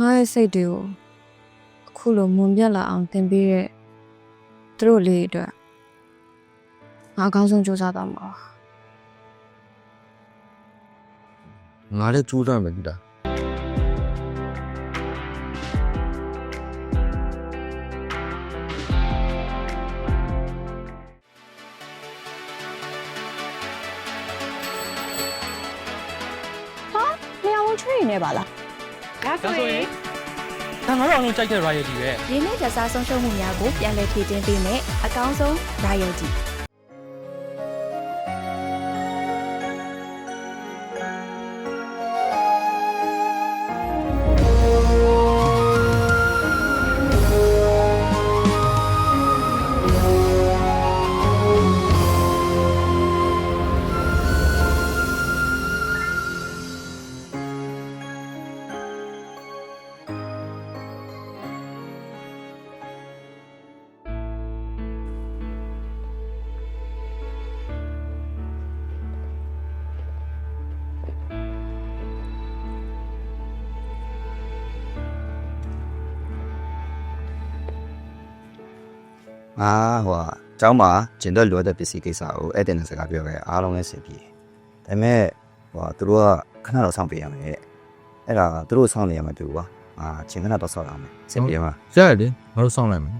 ငါရဲ့စိတ်တွေကိုအခုလိုမွန်ပြတ်လာအောင်သင်ပေးတဲ့သူတို့လေးတွေအတွက်ငါအကောင်းဆုံးစူးစမ်းသွားမှာပါငါလည်းကြိုးစားမယ်ဒီလားနေအောင်ချွေးနေပါလားဒါ ဆိုရင်ဒါငါတို့အောင်လုံးကြိုက်တဲ့ royalty ပဲ ရင်းနှီးကြစားဆုံးရှုံးမှုများကိုပြန်လည်ဖြည့်တင်းပေးမယ်အကောင်းဆုံး royalty ငါဟိုအเจ้าမှာကျင်တော့လိုတဲ့ပစ္စည်းကိစ္စကိုအဲ့တဲ့နဲ့စကားပြောခဲ့အားလုံးလည်းဆင်ပြေဒါပေမဲ့ဟိုသူတို့ကခဏတော့စောင့်ပေးရမယ်တဲ့အဲ့ဒါသူတို့စောင့်နေရမှာတူပါအာကျင်ခဏတော့စောင့်ရမယ်ဆင်ပြေမှာ ရရတယ်ငါတို့စောင့်လိုက်မယ်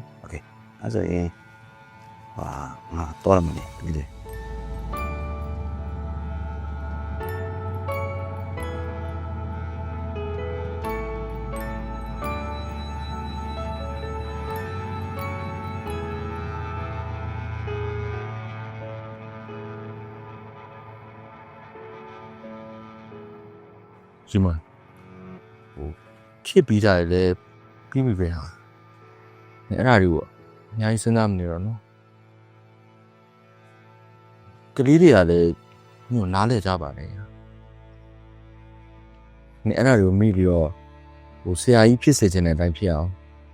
အဲ့ဆိုရင်ဟာငါတော့ရမယ်ဒီလေ ဒီမှာဟိုဖြစ်ပြီးကြရလေပြီးပြီပဲဟာအဲ့ဒါတွေကိုအများကြီးစဉ်းစားမနေတော့နော်ကလေးတွေကလည်းညို့နားလဲကြပါနဲ့နေအဲ့ဒါတွေကိုမိပြီးတော့ဟိုဆရာကြီးဖြစ်စေချင်တဲ့အတိုင်းဖြစ်အောင်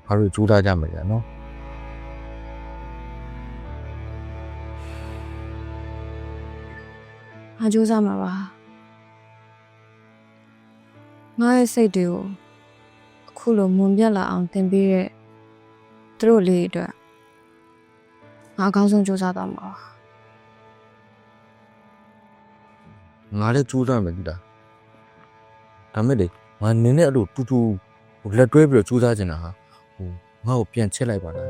ဘာလို့ကြိုးစားကြမှာလဲနော်ငါစူးစမ်းမှာပါ ငါရဲ့စိတ်တွေကိုအခုလိုမွန်ပြတ်လာအောင်သင်ပေးတဲ့သူတို့လေးတွေအတွက်ငါအကောင်းဆုံးစူးစမ်းသွားမှာပါငါလည်းကြိုးစားမယ်ဒီလားဒါမဲ့လေငါနင်းနဲ့အဲ့လိုတူတူဟိုလက်တွဲပြီးတော့ကြိုးစားချင်တာဟာဟိုငါ့ကိုပြန်ချက်လိုက်ပါလား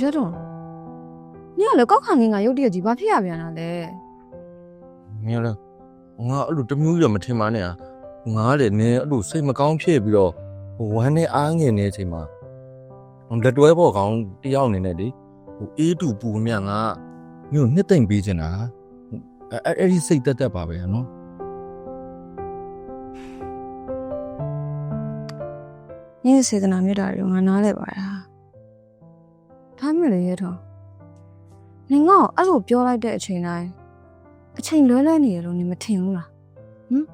ရတော့ညကလည်းကောက်ခံငင်းကရုတ်တရက်ကြီးဘာဖြစ်ရပြန်တာလဲမင်းလည်း ငါအဲ့လိုတမျိုးကြီးတော့မထင်ပါနဲ့ဟာငါကလည်းနင်းအဲ့လိုစိတ်မကောင်းဖြစ်ပြီးတော့ဟိုဝမ်းနဲ့အားငယ်နေတဲ့အချိန်မှာဟိုလက်တွဲပေါ်ကောင်တယောက်အနေနဲ့လေဟိုအေးတူပူမြငါမျိုးနှစ်သိမ့်ပေးချင်တာဟိုအဲ့အဲ့ဒီစိတ်တက်တက်ပါပဲနော်ညရဲ့စေတနာမြတ်တာတွေကိုငါနားလဲပါတာဒါမှမဟုတ်လေရတော့နင်ငါ့ကိုအဲ့လိုပြောလိုက်တဲ့အချိန်တိုင်း အချိန်လွဲလွဲနေရလို့နင်မထင်ဘူးလားဟမ်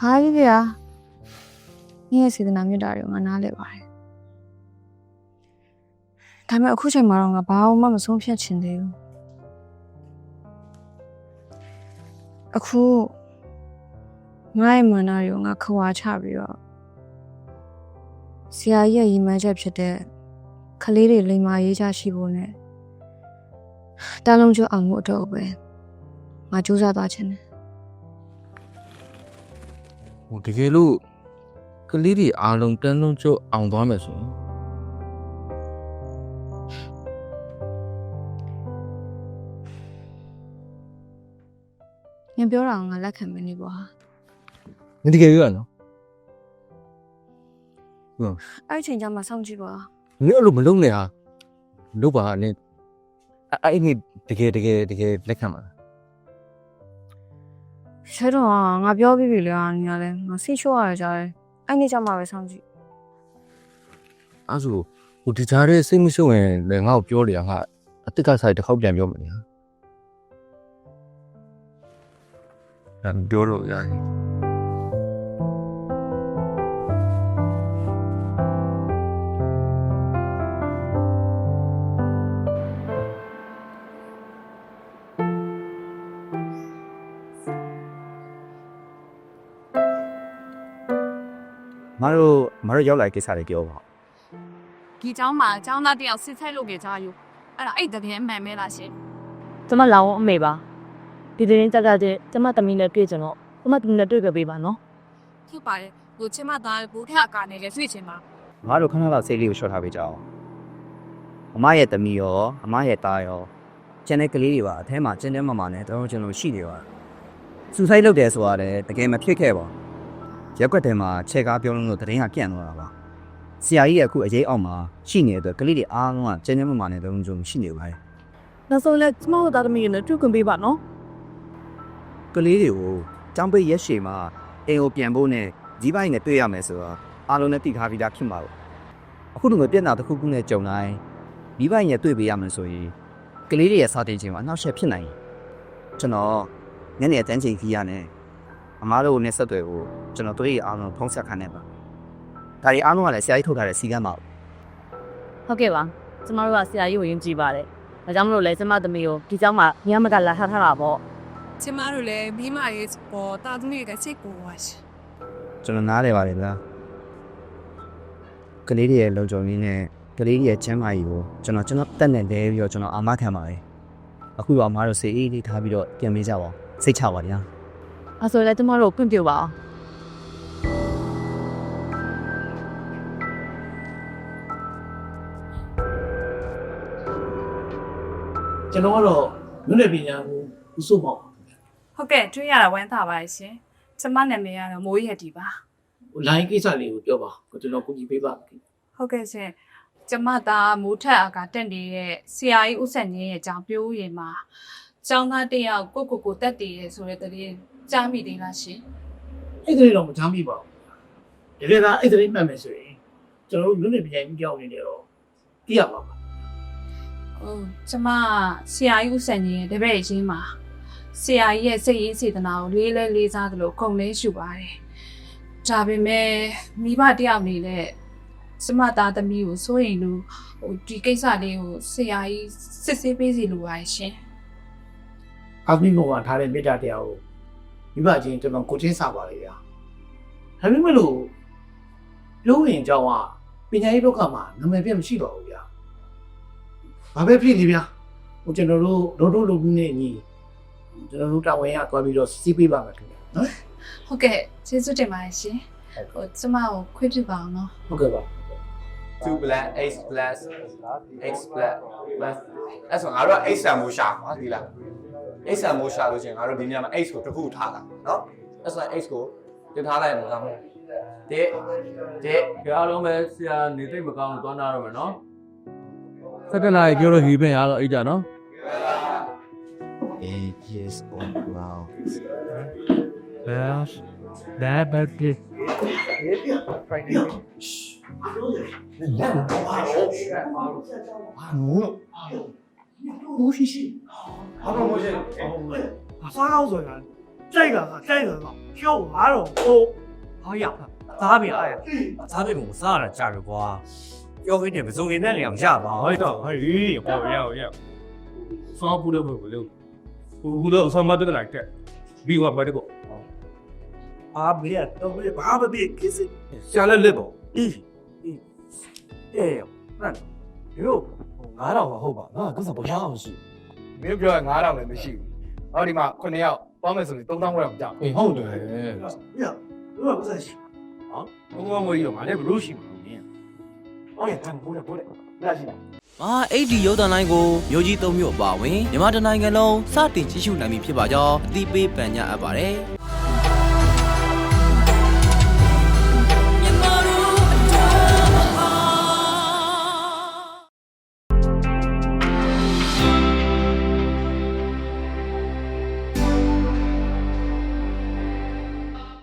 ဟာကြီးဗျာညရဲ့စေတနာမြတ်တာတွေကိုငါနားလဲပါတယ်ဒါပေမဲ့အခုချိန်မှာတော့ငါဘာမှမဆုံးဖြတ်ချင်သေးဘူးအခုငါ့ရဲ့မန္တရီကိုငါခွာချပြီးတော့ဆရာကြီးရဲ့ရည်မှန်းချက်ဖြစ်တဲ့ကလေးတွေလိမ္မာရေးချရှိဖို့နဲ့ တားလုံးကျအောင်မှုအတော့ပဲငါစူးစမ်းသွားချင်တယ်ဟိုတကယ်လို့ကလေးတွေအားလုံးတန်းလုံးကျုပ်အောင်သွားမယ်ဆိုရင်။ညပြောတာကငါလက်ခံမနေပါဟာနင်တကယ်ပြောရနော်။အဲ့ဒီချိန်ကျမှစောင့်ကြည့်ပါနင်အဲ့လိုမလုပ်နဲ့ဟာလုပ်ပါနင် အဲ့အဲ့ဒီတကယ်တကယ်တကယ်လက်ခံပါလား။ဆဲတော့ငါပြောပြီးပြီလေဟာညီကလည်းငါစိတ်လျှော့ရကြတယ်။အဲ့ဒီကျမှပဲစောင့်ကြည့်အဲ့ဆိုဟိုဒီကြားရဲ့စိတ်မရှုပ်ရင်လည်းငါ့ကိုပြောလေငါအစ်စ်ကဆိုင်တစ်ခေါက်ပြန်ပြောမယ်ညာအဲ့ပြောလို့ရတယ် မတို့မတို့ရောက်လာတဲ့ကိစ္စတွေပြောပါ ဒီเจ้าမှာเจ้าသားတယောက်စစ်ဆိုင်လုပ်ခဲ့ကြယူအဲ့ဒါအဲ့တကယ်အမှန်ပဲလားရှင် ကျမလောင်းအမေပါဒီသတင်းကြကြတဲ့ကျမသမီးနဲ့တွေ့ကြတော့ကျမသမီးနဲ့တွေ့ကြပေးပါနော် ဟုတ်ပါတယ်ဟိုချင်းမသားဘူထက်အကာနဲ့လည်းတွေ့ချင်ပါ ငါတို့ခဏလောက်စိတ်လေးကိုရှော့ထားပေးကြအောင်အမရဲ့သမီးရောအမရဲ့သားရောကျန်တဲ့ကလေးတွေပါအထဲမှာကျင်းတဲမမနဲ့တော့ကျွန်တော်ရှိနေပါစူဆိုက်လုပ်တယ်ဆိုတာလည်းတကယ်မဖြစ်ခဲ့ပါဘူး ရက်ွက်ထဲမှာခြေကားပြောလို့တရင်ကပြန့်သွားတာပါဆရာကြီးကအခုအရေးအောက်မှာရှိနေတဲ့အတွက်ကလေးတွေအားလုံးကကျင်းတဲမမနဲ့တော့ကျွန်တော်ရှိနေပါတယ်နောက်ဆုံးလဲကျမတို့သားသမီးနဲ့တွေ့ခွင့်ပေးပါနော်ကလေးတွေကိုကျောင်းပိတ်ရက်ရှည်မှာအိမ်ကိုပြန်ဖို့နဲ့ဒီဘိုင်းနဲ့တွေ့ရမယ်ဆိုတော့အားလုံးနဲ့တိထားပြီးသားဖြစ်မှာပေါ့အခုလိုမျိုးပြဿနာတစ်ခုခုနဲ့ကြုံတိုင်းဒီဘိုင်းနဲ့တွေ့ပေးရမယ်ဆိုရင်ကလေးတွေရဲ့စာတင်ခြင်းမှာအနောက်ရှက်ဖြစ်နိုင်တယ်ကျွန်တော်ညနေအတန်းချိန်ခီးရနဲ့ အမားတို့နဲ့ဆက်သွယ်ဖို့ကျွန်တော်တို့ရဲ့အားလုံးဖုံးဆက်ခံနေပါဒါတွေအားလုံးကလည်းဆရာကြီးထုတ်ထားတဲ့စီကမ်းပါဟုတ်ကဲ့ပါကျမတို့ကဆရာကြီးကိုယဉ်ကြည်ပါတယ်ဒါကြောင့်မလို့လဲကျမသမီးကိုဒီကျောင်းမှာညမကလာထားထားတာပေါ့ကျမတို့လည်းမိမရဲ့ပေါ်တာသမီးကစိတ်ကိုပါရှင်ကျွန်တော်နားလေပါတယ်ဗျာကလေးတွေရဲ့လုံခြုံရေးနဲ့ကလေးတွေရဲ့ချမ်းသာရေးကိုကျွန်တော်ကျွန်တော်တက်နေတယ်ပြီးတော့ကျွန်တော်အာမခံပါတယ်အခုတော့အမားတို့စေအေးလေးထားပြီးတော့ပြန်ပေးကြပါဦးစိတ်ချပါဗျာ အဲဆိုလဲကျမတို့ကိုခွင့်ပြုပါအောင်ကျွန်တော်ကတော့မြို့နယ်ပညာကိုဦးစိုးမောင်ဟုတ်ကဲ့တွေ့ရတာဝမ်းသာပါရှင်ကျမနာမည်ကတော့မိုးရည်တီပါဟို line ကိစ္စလေးကိုပြောပါကိုကျွန်တော်ကူညီပေးပါမယ်ဟုတ်ကဲ့ရှင်ကျမသားမိုးထက်အကာတက်နေတဲ့ဆရာကြီးဦးဆက်ငင်းရဲ့ကြောင်ပြိုးရင်မှာကျောင်းသားတယောက်ကိုကိုကိုတက်တည်ရဲဆိုတဲ့တည်း ကြားမိသေးလားရှင်အဲ့ဒီတော့မချမ်းမိပါဘူးတကယ်တော့အဲ့ဒီမှတ်မယ်ဆိုရင်ကျွန်တော်တို့မြို့နယ်ပညာကြီးကြောင်းနေတယ်တော့သိရပါပါဟုတ်ကျမဆရာကြီးဦးဆန်ကြီးရဲ့တပည့်ရင်းမှာဆရာကြီးရဲ့စိတ်ရင်းစေတနာကိုလေးလဲလေးစားသလိုခုံလေးရှုပါတယ်။ဒါပေမဲ့မိဘတယောက်အနေနဲ့ကျမသားသမီးကိုစိုးရင်လို့ဟိုဒီကိစ္စလေးကိုဆရာကြီးစစ်ဆေးပေးစီလိုပါရှင်အာမီမောကထားတဲ့မေတ္တာတရားကို မိဘချင်းကျွန်တော်ကိုချင်းစာပါလေဗျာဒါပေမဲ့လို့လုံးဝင်အကြောင်းကပညာရေးလောကမှာနာမည်ပြတ်မရှိပါဘူးဗျာဘာပဲဖြစ်နေဗျာဟိုကျွန်တော်တို့တို့တို့လူမျိုးနဲ့ညီကျွန်တော်တို့တာဝန်ရသွားပြီးတော့စီးပေးပါမယ်ခင်ဗျာနော်။ဟုတ်ကဲ့ကျေးဇူးတင်ပါတယ်ရှင်။ဟိုကျမကိုခွင့်ပြုပါအောင်နော်ဟုတ်ကဲ့ပါ 2 plus x plus x plus plus အဲ့ဆိုငါတို့က x ဆံမိုးရှာပါဒီလား x ဆံမိုးရှာလို့ရှိရင်ငါတို့ဒီနေရာမှာ x ကိုတစ်ခုထားတာနော်အဲ့ဆို x ကိုတင်ထားလိုက်ရင်ကောင်းတယ်တဲ့တဲ့ဒီအားလုံးပဲဆရာနေသိမ့်မကောင်းလို့သွားနာတော့မယ်နော်17နာရီကြိုးလို့ဟီပင်အားတော့အိတ်ကြနော် ages on ground Well, that but Friday. လက်မပေါ်ပါဘူးဘာလို့ဘူးရှိရှိဘာလို့မရှိအစားကောင်းဆိုတာကြိုက်တာကကြိုက်တယ်ကကျုပ်ငါတော့ဟိုဟောရသားပြအားရသားပြကိုစားရတာကြာပြီကွာပြောရင်းနဲ့မစုံရင်တဲ့နေရာမရပါဘူးဟဲ့တော့ဟဲ့ပေါ်ရရရစားဘူးတော့ဘူးလို့ဘူးတော့ဆမ်းမတက်လိုက်တဲ့ပြီးတော့မတက်ကိုအားမရတော့ဘာမပြေခစ်စစ်ရှာလက်လက်ပေါ့အေး တဲ့ရောမှန်မြို့9000မဟုတ်ပါငါကစားဘုရားအောင်ရှိမြို့ပြောရ9000လည်းမရှိဘူးဟောဒီမှာ9ယောက်ပေါင်းမယ်ဆိုရင်3000ဝက်တော့ကြာအေးဟုတ်တယ်ညတို့ကပတ်စံရှိဟောဘုံဘုံမကြီးရောငါလည်းဘလို့ရှိမှာမင်းအော်ရတန်ဘူးလေဘူးလေလာရှိလားမဟာ80ရုပ်သံလိုင်းကိုမြို့ကြီး၃မြို့အပါအဝင်မြန်မာတိုင်းနိုင်ငံလုံးစတင်ကြီးစုနိုင်ပြီဖြစ်ပါကြောင်းအတိပေးပန်ညအပ်ပါတယ်